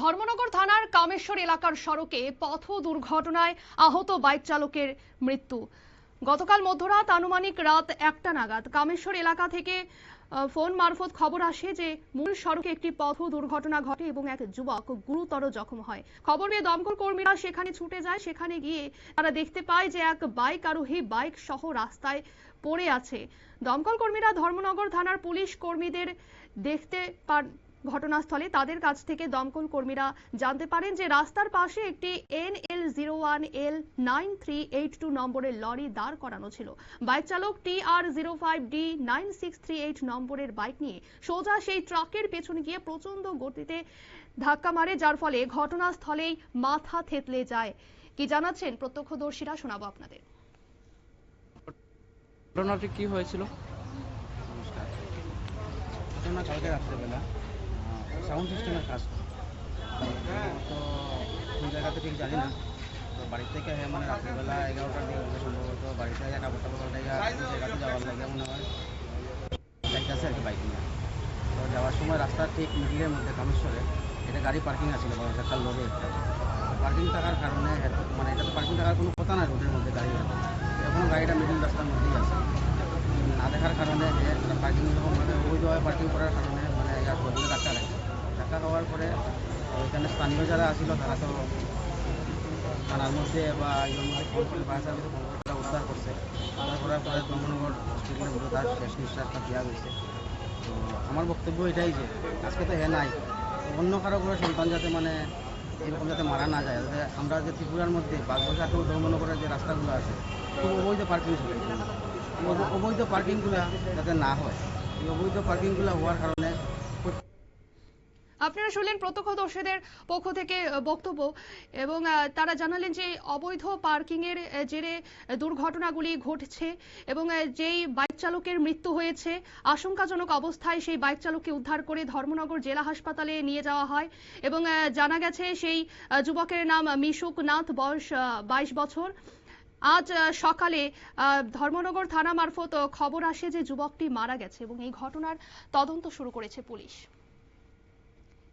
ধর্মনগর থানার কামেশ্বর এলাকার সড়কে পথ দুর্ঘটনায় আহত বাইক চালকের মৃত্যু। গতকাল মধ্যরাত আনুমানিক রাত একটা নাগাদ কামেশ্বর এলাকা থেকে ফোন মারফত খবর আসে যে, মূল সড়কে একটি পথ দুর্ঘটনা ঘটে এবং এক যুবক গুরুতর জখম হয়। খবর পেয়ে দমকল কর্মীরা সেখানে ছুটে যায়। সেখানে গিয়ে তারা দেখতে পায় যে, এক বাইক আরোহী বাইক সহ রাস্তায় পড়ে আছে। দমকল কর্মীরা ধর্মনগর থানার পুলিশ কর্মীদের দেখতে ঘটনাস্থলে তাদের কাছ থেকে দমকল কর্মীরা জানতে পারেন যে রাস্তার পাশে একটি N L zero one L nine three eight two নম্বরের লরি দাঁড় করানো ছিল। বাইক চালক টি R zero five D nine six three eight নম্বরের বাইক নিয়ে সোজা সেই ট্রাকের পেছনে গিয়ে প্রচণ্ড গতিতে ধাক্কা মারে যার ফলে ঘটনাস্থলেই মাথা থেতলে যায়। কি জানাচ্ছেন প্রত্যক্ষদর্শীরা শোনাবো আপনাদের। ঘটনাটি কি হয়েছিল? ঘটনা কালকে রাত্রেবেলা। সাউন্ড সিস্টেমের কাজ। তো কোন জায়গাতে ঠিক জানি না। তো বাড়ি থেকে হ্যাঁ মানে রাত্রেবেলা এগারোটার দিকে হবে সম্ভবত বাড়ি থেকে কাপড় টাপড় জায়গাতে যাওয়ার লাগে মনে হয়। যাইতেছে আর কি বাইক নিয়ে। তো যাওয়ার সময় রাস্তার ঠিক মিডিলের মধ্যে কামেশ্বরে। এটা গাড়ি পার্কিং আছিল বড় একটা লরি একটা। পার্কিং থাকার কারণে মানে এটা তো পার্কিং থাকার কোনো কথা না রোডের মধ্যে গাড়ি আছে এখনও গাড়িটা মিডিল রাস্তার মধ্যেই আছে। না দেখার কারণে পার্কিং মানে অবৈধভাবে পার্কিং করার কারণে মানে ধাক্কা লাগছে ধাক্কা খাওয়ার পরে ওইখানে স্থানীয় যারা আসছিল তারা তো থানার মধ্যে বা ইয়ের মধ্যে ফোন করে বাসা ফোন করে তারা উদ্ধার করছে। উদ্ধার করার পরে দমনগর হসপিটালের মধ্যে তার শেষ নিঃশ্বাসটা দেওয়া হয়েছে। তো আমার বক্তব্য এটাই যে, আজকে তো হে নাই। অন্য কারও কোনো সন্তান যাতে মানে এরকম যাতে মারা না যায়, যাতে আমরা যে ত্রিপুরার মধ্যে বাগবাসা টু ধর্মনগরের যে রাস্তাগুলো আছে, খুব অবৈধ পার্কিং চলে অবৈধ পার্কিংগুলো যাতে না হয়, এই অবৈধ পার্কিংগুলো হওয়ার কারণে আপনারা শুনলেন প্রত্যক্ষদর্শীদের পক্ষ থেকে বক্তব্য এবং তারা জানালেন যে অবৈধ পার্কিং এর জেরে দুর্ঘটনাগুলি ঘটছে এবং যেই বাইক চালকের মৃত্যু হয়েছে, আশঙ্কাজনক অবস্থায় সেই বাইক চালককে উদ্ধার করে ধর্মনগর জেলা হাসপাতালে নিয়ে যাওয়া হয় এবং জানা গেছে সেই যুবকের নাম মিশুক নাথ, বয়স বাইশ বছর। আজ সকালে ধর্মনগর থানা মারফত খবর আসে যে যুবকটি মারা গেছে এবং এই ঘটনার তদন্ত শুরু করেছে পুলিশ।